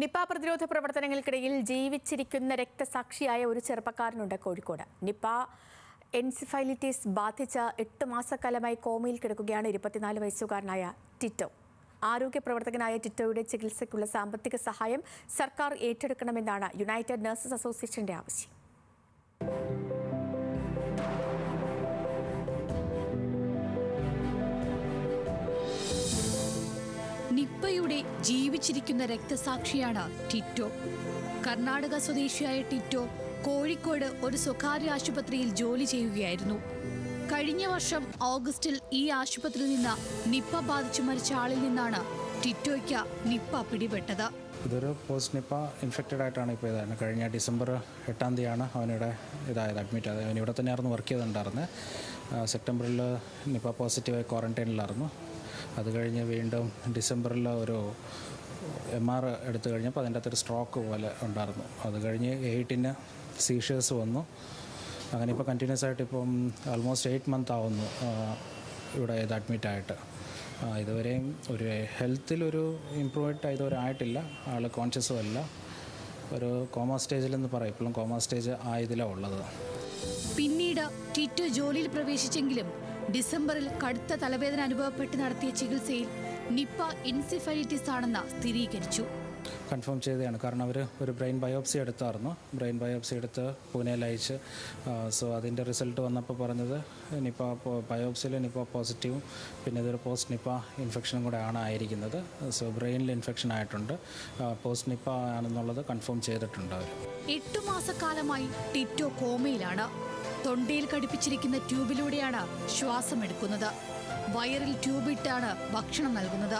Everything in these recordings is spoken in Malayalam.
നിപ്പ പ്രതിരോധ പ്രവർത്തനങ്ങൾക്കിടയിൽ ജീവിച്ചിരിക്കുന്ന രക്തസാക്ഷിയായ ഒരു ചെറുപ്പക്കാരനുണ്ട് കോഴിക്കോട്. നിപ്പ എൻസിഫൈലിറ്റിസ് ബാധിച്ച എട്ട് മാസക്കാലമായി കോമയിൽ കിടക്കുകയാണ് ഇരുപത്തിനാല് വയസ്സുകാരനായ ടിറ്റോ. ആരോഗ്യ പ്രവർത്തകനായ ടിറ്റോയുടെ ചികിത്സയ്ക്കുള്ള സാമ്പത്തിക സഹായം സർക്കാർ ഏറ്റെടുക്കണമെന്നാണ് യുണൈറ്റഡ് നഴ്സസ് അസോസിയേഷന്റെ ആവശ്യം. നിപ്പയുടെ ജീവിച്ചിരിക്കുന്ന രക്തസാക്ഷിയാണ് ടിറ്റോ. കർണാടക സ്വദേശിയായ ടിറ്റോ കോഴിക്കോട് ഒരു സ്വകാര്യ ആശുപത്രിയിൽ ജോലി ചെയ്യുകയായിരുന്നു. കഴിഞ്ഞ വർഷം ഓഗസ്റ്റിൽ ഈ ആശുപത്രിയിൽ നിന്ന് നിപ്പ ബാധിച്ചു മരിച്ച ആളിൽ നിന്നാണ് ടിറ്റോയ്ക്ക് നിപ്പ പിടിപെട്ടത്. ഇതൊരു പോസ്റ്റ് നിപ്പ ഇൻഫെക്റ്റഡ് ആയിട്ടാണ് ഇപ്പോൾ ഇതായിരുന്നത്. കഴിഞ്ഞ ഡിസംബർ എട്ടാം തീയതിയാണ് അവനിവിടെ ഇതായത് അഡ്മിറ്റ് ആയത്. അവൻ ഇവിടെ തന്നെയായിരുന്നു വർക്ക് ചെയ്തിട്ടുണ്ടായിരുന്നത് സെപ്റ്റംബറിൽ നിപ്പ പോസിറ്റീവായി ക്വാറന്റൈനിലായിരുന്നു. അത് കഴിഞ്ഞ് വീണ്ടും ഡിസംബറിൽ ഒരു എം ആർ എടുത്തു കഴിഞ്ഞപ്പോൾ അതിന്റെ അകത്തൊരു സ്ട്രോക്ക് പോലെ ഉണ്ടായിരുന്നു. അത് കഴിഞ്ഞ് എയ്റ്റിന് സീഷേഴ്സ് വന്നു. അങ്ങനെ ഇപ്പോൾ കണ്ടിന്യൂസ് ആയിട്ട് ഇപ്പം ആൾമോസ്റ്റ് എയ്റ്റ് മന്ത് ആവുന്നു ഇവിടെ ഇത് അഡ്മിറ്റ് ആയിട്ട്. ആ, ഇതുവരെയും ഒരു ഹെൽത്തിലൊരു ഇമ്പ്രൂവ്മെന്റ് ഇതുവരെ ആയിട്ടില്ല. ആൾ കോൺഷ്യസും അല്ല. ഒരു കോമ സ്റ്റേജിലെന്ന് പറയും. ഇപ്പോഴും കോമ സ്റ്റേജ് ആയതിലാണ് ഉള്ളത്. പിന്നീട് ടിറ്റു ജോലിയിൽ പ്രവേശിച്ചെങ്കിലും ഡിസംബറിൽ കടുത്ത തലവേദന അനുഭവപ്പെട്ട് നടത്തിയ ചികിത്സയിൽ നിപ്പ ഇൻസിഫൈറ്റിസ് ആണെന്ന് സ്ഥിരീകരിച്ചു. കൺഫേം ചെയ്തതാണ്. കാരണം അവർ ഒരു ബ്രെയിൻ ബയോപ്സി എടുത്തായിരുന്നു. ബ്രെയിൻ ബയോപ്സി എടുത്ത് പൂനെയിൽ അയച്ച്. സോ അതിന്റെ റിസൾട്ട് വന്നപ്പോൾ പറഞ്ഞത് നിപ്പ ബയോപ്സിയിൽ നിപ്പ പോസിറ്റീവും പിന്നെ ഇതൊരു പോസ്റ്റ് നിപ്പ ഇൻഫെക്ഷനും കൂടെ ആണ് ആയിരിക്കുന്നത്. സോ ബ്രെയിനിൽ ഇൻഫെക്ഷൻ ആയിട്ടുണ്ട്. പോസ്റ്റ് നിപ്പ ആണെന്നുള്ളത് കൺഫേം ചെയ്തിട്ടുണ്ട് അവർ എട്ടു മാസക്കാലമായി ടിറ്റോ കോമയിലാണ് തൊണ്ടയിൽ ഘടിപ്പിച്ചിരിക്കുന്ന ട്യൂബിലൂടെയാണ് ശ്വാസം എടുക്കുന്നത് വയറിൽ ട്യൂബിട്ടാണ് ഭക്ഷണം നൽകുന്നത്.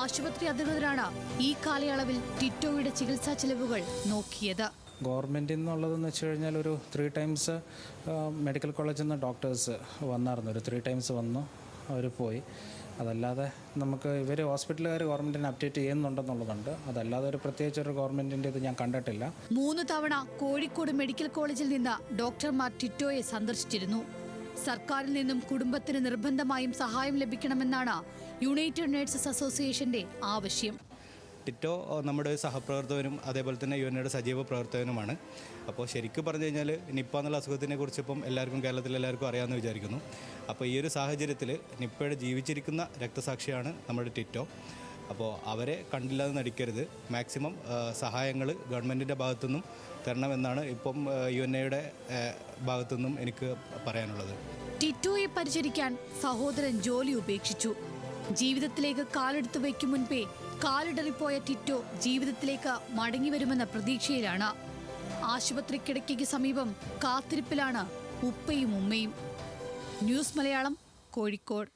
ആശുപത്രി അധികൃതരാണ് ഈ കാലയളവിൽ ടിറ്റോയുടെ ചികിത്സാ ചെലവുകൾ നോക്കിയത്. ഗവൺമെന്റിൽ നിന്നുള്ളതെന്ന് വെച്ച് കഴിഞ്ഞാൽ ഒരു ത്രീ ടൈംസ് മെഡിക്കൽ കോളേജിൽ നിന്ന് ഡോക്ടേഴ്സ് വന്നായിരുന്നു. ഒരു ത്രീ ടൈംസ് വന്നു. അവർ പോയി. അതല്ലാതെ നമുക്ക് ഇവർ ഹോസ്പിറ്റലുകാർ ഗവൺമെന്റിനെ അപ്ഡേറ്റ് ചെയ്യുന്നുണ്ടെന്നുള്ളതുണ്ട്. അതല്ലാതെ ഒരു പ്രത്യേകിച്ച് ഒരു ഗവൺമെന്റിന്റെ ഇത് ഞാൻ കണ്ടിട്ടില്ല. മൂന്ന് തവണ കോഴിക്കോട് മെഡിക്കൽ കോളേജിൽ നിന്ന് ഡോക്ടർമാർ ടിറ്റോയെ സന്ദർശിച്ചിരുന്നു. സർക്കാരിൽ നിന്നും കുടുംബത്തിന് നിർബന്ധമായും സഹായം ലഭിക്കണമെന്നാണ് യുണൈറ്റഡ് നേഴ്സസ് അസോസിയേഷന്റെ ആവശ്യം. ടിറ്റോ നമ്മുടെ സഹപ്രവർത്തകനും അതേപോലെ തന്നെ യു എൻ സജീവ പ്രവർത്തകനുമാണ്. അപ്പോൾ ശരിക്കും പറഞ്ഞു കഴിഞ്ഞാൽ നിപ്പ എന്നുള്ള അസുഖത്തിനെ കുറിച്ച് ഇപ്പം എല്ലാവർക്കും കേരളത്തിൽ എല്ലാവർക്കും അറിയാമെന്ന് വിചാരിക്കുന്നു. അപ്പോൾ ഈ ഒരു സാഹചര്യത്തിൽ നിപ്പയുടെ ജീവിച്ചിരിക്കുന്ന രക്തസാക്ഷിയാണ് നമ്മുടെ ടിറ്റോ. അപ്പോൾ അവരെ കണ്ടില്ലാതെ നടിക്കരുത്. മാക്സിമം സഹായങ്ങൾ ഗവൺമെന്റിന്റെ ഭാഗത്തുനിന്നും തരണമെന്നാണ് ഇപ്പം യു എൻ എയുടെ ഭാഗത്തുനിന്നും എനിക്ക് പറയാനുള്ളത്. ടിറ്റോയെ പരിചരിക്കാൻ സഹോദരൻ ജോലി ഉപേക്ഷിച്ചു. ജീവിതത്തിലേക്ക് കാലെടുത്ത് വയ്ക്കും മുൻപേ കാലിടറിപ്പോയ ടിറ്റോ ജീവിതത്തിലേക്ക് മടങ്ങിവരുമെന്ന പ്രതീക്ഷയിലാണ്. ആശുപത്രി കിടക്കയ്ക്ക് സമീപം കാത്തിരിപ്പിലാണ് ഉപ്പയും ഉമ്മയും. ന്യൂസ് മലയാളം കോഴിക്കോട്.